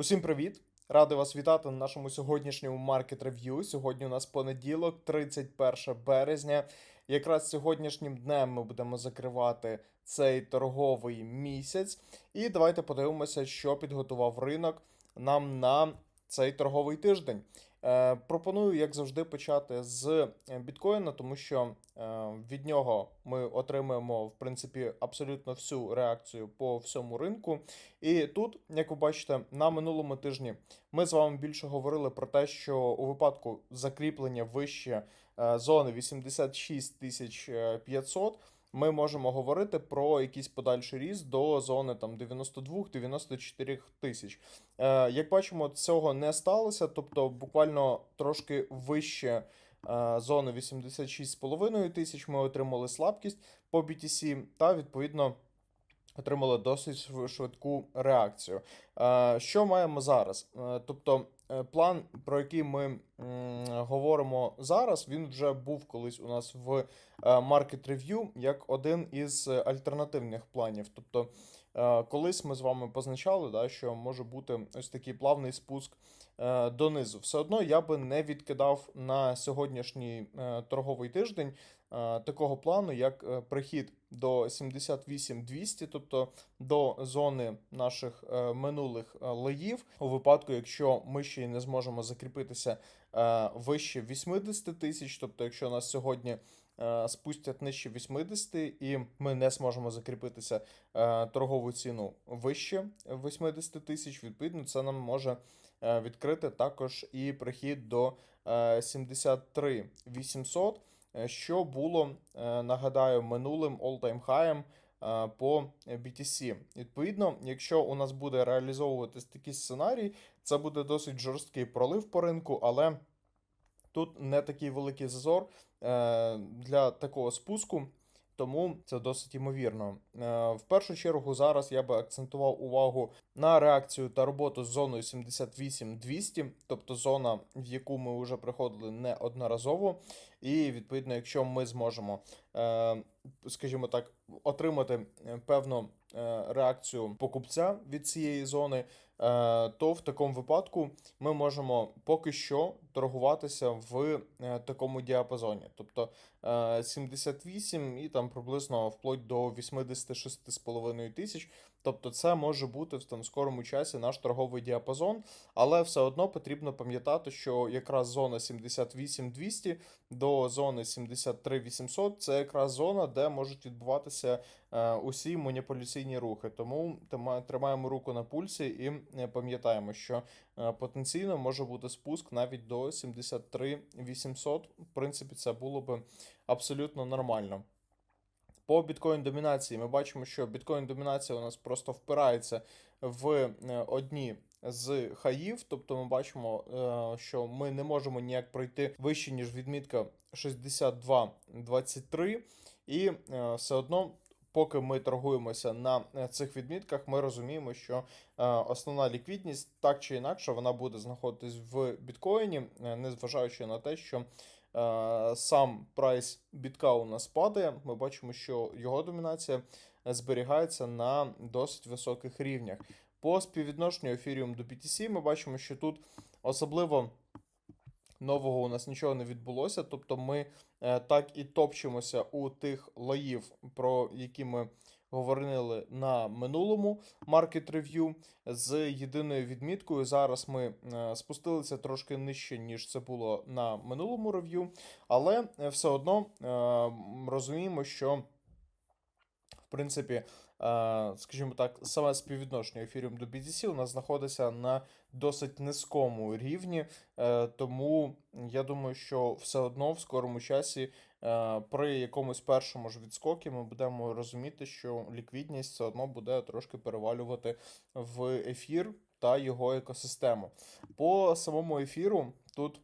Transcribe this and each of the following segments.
Усім привіт! Радий вас вітати на нашому сьогоднішньому маркет рев'ю. Сьогодні у нас понеділок, 31 березня. Якраз сьогоднішнім днем ми будемо закривати цей торговий місяць. І давайте подивимося, що підготував ринок нам на цей торговий тиждень. Е, пропоную, як завжди, почати з е, біткоїна, тому що е, від нього ми отримуємо в принципі абсолютно всю реакцію по всьому ринку. І тут, як ви бачите, на минулому тижні ми з вами більше говорили про те, що у випадку закріплення вище зони 86 тисяч 500 ми можемо говорити про якийсь подальший ріст до зони там 92-94 тисяч. Е, як бачимо, цього не сталося, тобто буквально трошки вище е, зони 86,5 тисяч ми отримали слабкість по BTC та відповідно. Отримали досить швидку реакцію. Е, Що маємо зараз? Е, Тобто, план, про який ми говоримо зараз, він вже був колись у нас в е, Market Review як один із е, альтернативних планів. Тобто, е, колись ми з вами позначали, да, що може бути ось такий плавний спуск е, донизу. Все одно я би не відкидав на сьогоднішній е, торговий тиждень е, такого плану, як е, прихід до 78-200, тобто до зони наших е, минулих е, леїв, у випадку, якщо ми ще й не зможемо закріпитися е, вище 80 тисяч, тобто, якщо нас сьогодні е, спустять нижче 80 і ми не зможемо закріпитися е, торгову ціну вище 80 тисяч, відповідно, це нам може е, відкрити також і прихід до е, 73 800, е, що було, е, нагадаю, минулим all-time high е, по BTC. Відповідно, якщо у нас буде реалізовуватись такий сценарій, це буде досить жорсткий пролив по ринку, але тут не такий великий зазор е, для такого спуску. Тому це досить ймовірно. Е, В першу чергу зараз я би акцентував увагу на реакцію та роботу з зоною 78-200, тобто зона, в яку ми вже приходили неодноразово. І відповідно, якщо ми зможемо, е, скажімо так, отримати е, певну е, реакцію покупця від цієї зони, е, то в такому випадку ми можемо поки що торгуватися в е, такому діапазоні. Тобто е, 78 і там приблизно вплоть до 86,5 тисяч. Тобто, це може бути в там скорому часі наш торговий діапазон, але все одно потрібно пам'ятати, що якраз зона 78-200 до зони 73-800 це якраз зона, де можуть відбуватися е, усі маніпуляційні рухи. Тому тримаємо руку на пульсі і е, пам'ятаємо, що е, потенційно може бути спуск навіть до 73-800. В принципі, це було би абсолютно нормально. По біткоін домінації ми бачимо, що біткоін домінація у нас просто впирається в е, одні з хаїв. Тобто ми бачимо, е, що ми не можемо ніяк пройти вище, ніж відмітка 62.23, і е, все одно. Поки ми торгуємося на цих відмітках, ми розуміємо, що основна ліквідність так чи інакше вона буде знаходитись в біткоїні, незважаючи на те, що сам прайс бітка у нас падає. Ми бачимо, що його домінація зберігається на досить високих рівнях. По співвідношенню Ethereum до BTC ми бачимо, що тут особливо нового у нас нічого не відбулося. Тобто ми е, так і топчемося у тих лоїв, про які ми говорили на минулому маркет рев'ю з єдиною відміткою. Зараз ми е, спустилися трошки нижче, ніж це було на минулому рев'ю, але е, все одно е, розуміємо, що. В принципі, скажімо так, саме співвідношення Ethereum до BTC у нас знаходиться на досить низькому рівні, е, тому я думаю, що все одно в скорому часі е, при якомусь першому ж відскокі ми будемо розуміти, що ліквідність все одно буде трошки перевалювати в ефір та його екосистему. По самому ефіру тут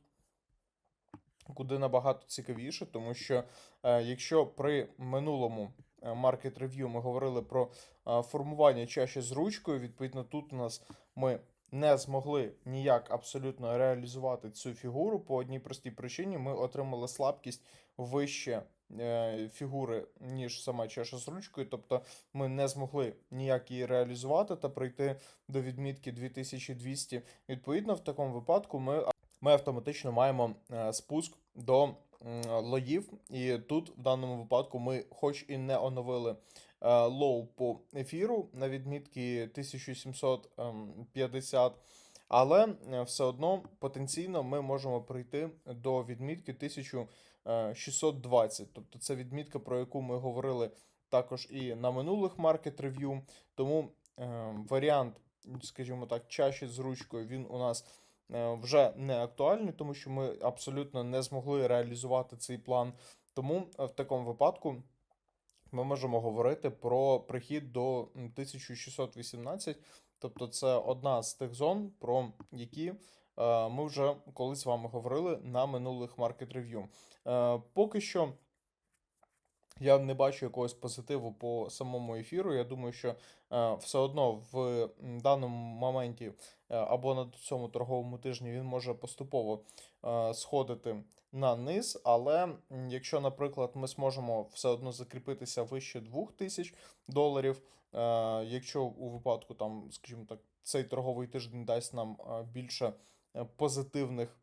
куди набагато цікавіше, тому що е, якщо при минулому е, Market Review ми говорили про е, формування чаші з ручкою, відповідно, тут у нас ми не змогли ніяк абсолютно реалізувати цю фігуру по одній простій причині. Ми отримали слабкість вище е, фігури, ніж сама чаша з ручкою. Тобто ми не змогли ніяк її реалізувати та прийти до відмітки 2200. Відповідно, в такому випадку ми, ми автоматично маємо е, спуск до лоїв. І тут в даному випадку ми, хоч і не оновили е, лоу по ефіру на відмітки 1750. Але е, все одно потенційно ми можемо прийти до відмітки 1620. Тобто це відмітка, про яку ми говорили також і на минулих маркет рев'ю. Тому е, варіант, скажімо так, чаші з ручкою, він у нас е, вже не актуальний, тому що ми абсолютно не змогли реалізувати цей план. Тому е, в такому випадку ми можемо говорити про прихід до м, 1618. Тобто, це одна з тих зон, про які е, ми вже колись з вами говорили на минулих маркет рев'ю. Е, поки що я не бачу якогось позитиву по самому ефіру. Я думаю, що е, все одно в даному моменті е, або на цьому торговому тижні він може поступово е, сходити на низ. Але якщо, наприклад, ми зможемо все одно закріпитися вище 2000 доларів, якщо у випадку там, скажімо так, цей торговий тиждень дасть нам більше позитивних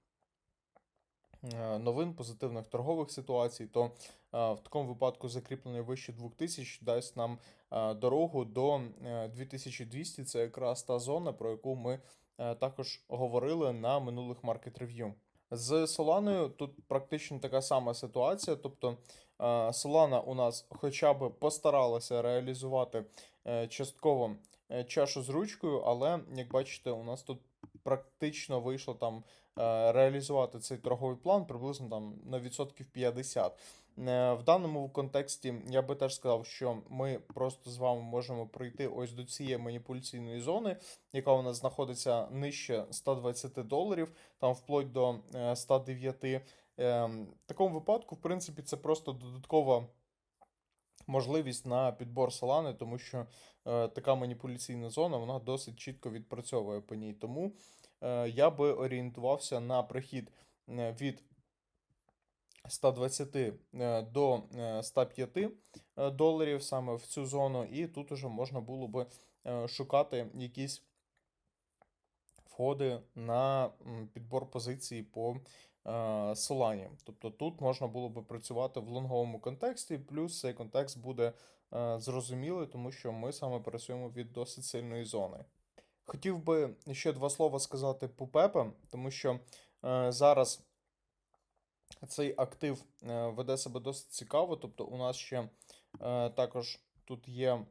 новин, позитивних торгових ситуацій, то е, в такому випадку закріплення вище 2000 дасть нам е, дорогу до е, 2200. Це якраз та зона, про яку ми е, також говорили на минулих маркет рев'ю. З Соланою тут практично така сама ситуація. Тобто е, Solana у нас хоча б постаралася реалізувати е, частково е, чашу з ручкою, але як бачите, у нас тут практично вийшло там е, реалізувати цей торговий план приблизно там на відсотків 50. Е, В даному контексті я би теж сказав, що ми просто з вами можемо прийти ось до цієї маніпуляційної зони, яка у нас знаходиться нижче 120 доларів, там вплоть до е, 109. Е, В такому випадку, в принципі, це просто додаткова можливість на підбор салани, тому що е, така маніпуляційна зона вона досить чітко відпрацьовує по ній. Тому е, я би орієнтувався на прихід е, від 120 е, до е, 105 е, доларів саме в цю зону, і тут уже можна було би шукати якісь входи на підбор позиції по е, Solana. Тобто тут можна було би працювати в лонговому контексті, плюс цей контекст буде е, зрозумілий, тому що ми саме працюємо від досить сильної зони. Хотів би ще два слова сказати по Пепе, тому що е, зараз цей актив е, веде себе досить цікаво. Тобто, у нас ще е, також тут є е,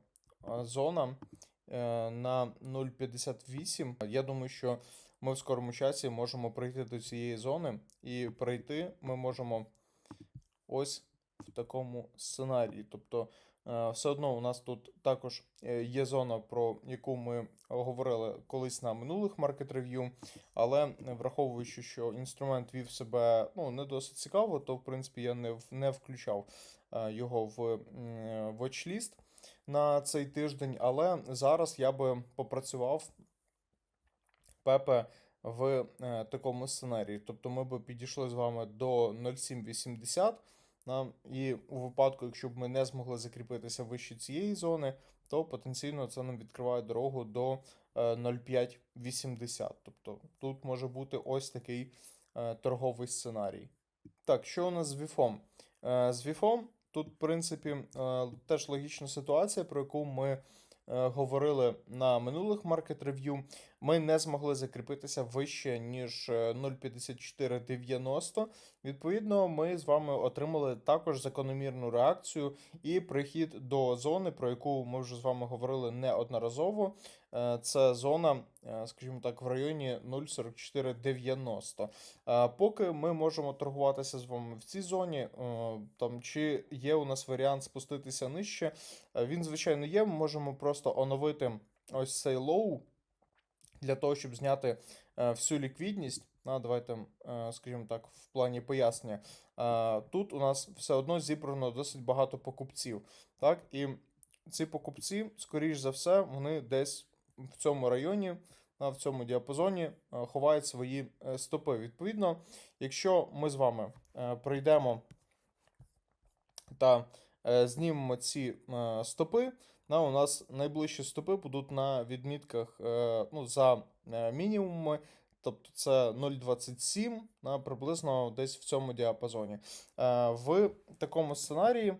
зона е, на 0,58. Я думаю, що ми в скорому часі можемо прийти до цієї зони, і прийти ми можемо ось в такому сценарії. Тобто, е, все одно у нас тут також е, є зона, про яку ми говорили колись на минулих маркет рев'ю. Але враховуючи, що інструмент вів себе ну, не досить цікаво, то в принципі я не, не включав е, його в watchlist на цей тиждень. Але зараз я би попрацював Пепе в е, такому сценарії. Тобто ми би підійшли з вами до 0,780. на- І у випадку, якщо б ми не змогли закріпитися вище цієї зони, то потенційно це нам відкриває дорогу до е, 0,580. Тобто тут може бути ось такий е, торговий сценарій. Так, що у нас з Віфом? Е, З Віфом тут, в принципі, е, теж логічна ситуація, про яку ми е, говорили на минулих маркет рев'ю. Ми не змогли закріпитися вище, ніж е, 0,5490. Відповідно, ми з вами отримали також закономірну реакцію і прихід до зони, про яку ми вже з вами говорили неодноразово. Е, Це зона, е, скажімо так, в районі 0,4490. Е, Поки ми можемо торгуватися з вами в цій зоні, е, там чи є у нас варіант спуститися нижче. Е, Він, звичайно, є. Ми можемо просто оновити ось цей лоу для того, щоб зняти е, всю ліквідність. А, давайте, е, скажімо так, в плані пояснення. Е, Тут у нас все одно зібрано досить багато покупців. Так, і ці покупці, скоріш за все, вони десь в цьому районі, в цьому діапазоні ховають свої стопи. Відповідно, якщо ми з вами пройдемо та знімемо ці стопи, у нас найближчі стопи будуть на відмітках е, ну, за е, мінімуми, тобто це 0,27, да, приблизно десь в цьому діапазоні. Е, в такому сценарії.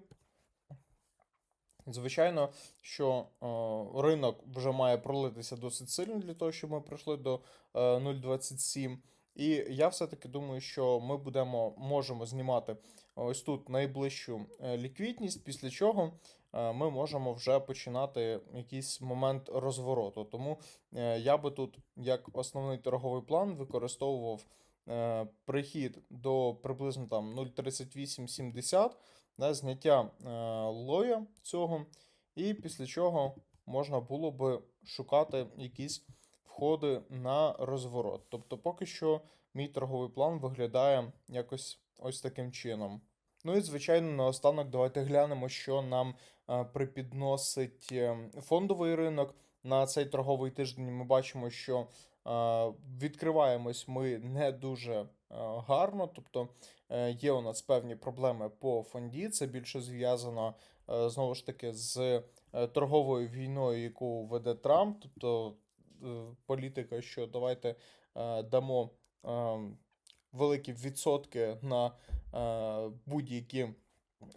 Звичайно, що е, ринок вже має пролитися досить сильно для того, щоб ми прийшли до е, 0,27. І я все-таки думаю, що ми будемо можемо знімати ось тут найближчу е, ліквідність, після чого е, ми можемо вже починати якийсь момент розвороту. Тому е, я би тут як основний торговий план використовував е, прихід до приблизно там 0,3870, да, зняття е, лоя цього, і після чого можна було би шукати якісь входи на розворот. Тобто, поки що мій торговий план виглядає якось ось таким чином. Ну і звичайно, наостанок давайте глянемо, що нам е, припідносить е, фондовий ринок. На цей торговий тиждень ми бачимо, що е, відкриваємось ми не дуже гарно. Тобто є у нас певні проблеми по фонді. Це більше зв'язано знову ж таки з торговою війною, яку веде Трамп. Тобто політика, що давайте дамо е, великі відсотки на будь-які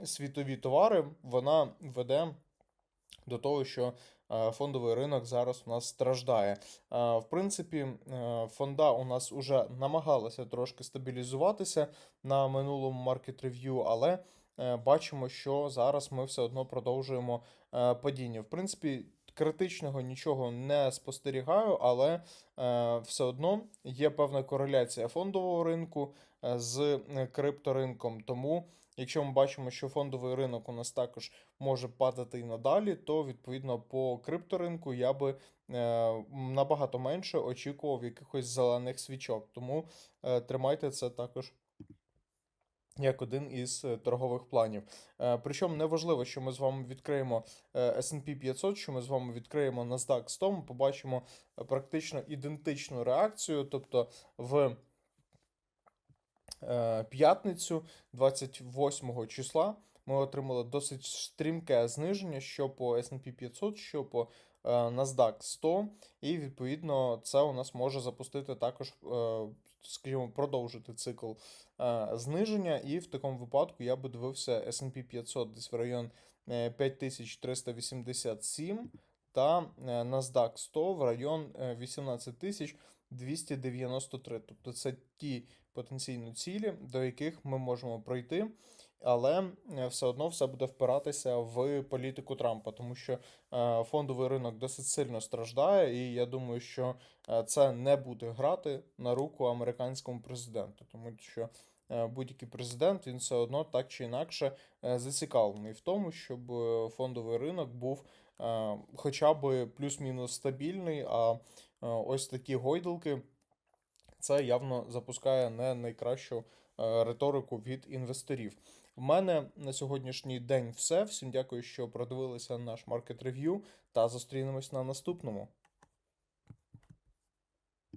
світові товари, вона веде до того, що е, фондовий ринок зараз у нас страждає. Е, В принципі, е, фонда у нас вже намагалася трошки стабілізуватися на минулому market review, але е, бачимо, що зараз ми все одно продовжуємо е, падіння. В принципі, критичного нічого не спостерігаю, але е, все одно є певна кореляція фондового ринку е, з е, крипторинком. Тому, якщо ми бачимо, що фондовий ринок у нас також може падати і надалі, то відповідно по крипторинку я би е, набагато менше очікував якихось зелених свічок. Тому е, тримайте це також. Як один із торгових планів. Причому не важливо, що ми з вами відкриємо S&P 500, що ми з вами відкриємо NASDAQ 100, ми побачимо практично ідентичну реакцію. Тобто в п'ятницю, 28 числа, ми отримали досить стрімке зниження, що по S&P 500, що по е, NASDAQ 100, і відповідно це у нас може запустити також, е, скажімо, продовжити цикл е, зниження. І в такому випадку я би дивився S&P 500 десь в район е, 5387 та е, NASDAQ 100 в район е, 18293. Тобто це ті потенційні цілі, до яких ми можемо пройти. Але е, все одно все буде впиратися в політику Трампа, тому що е, фондовий ринок досить сильно страждає, і я думаю, що е, це не буде грати на руку американському президенту, тому що будь-який президент він все одно так чи інакше зацікавлений в тому, щоб фондовий ринок був хоча б плюс-мінус стабільний. А ось такі гойдалки це явно запускає не найкращу е, риторику від інвесторів. В мене на сьогоднішній день все. Всім дякую, що продивилися наш маркет рев'ю та зустрінемось на наступному.